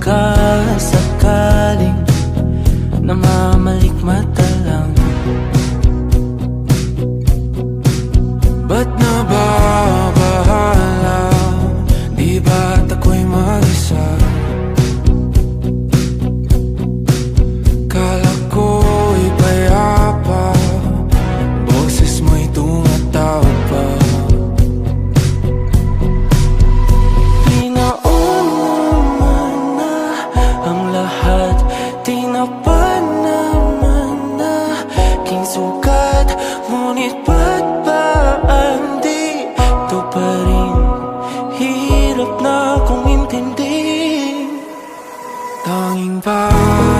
sakasakaling Namamalikmata lang 明白。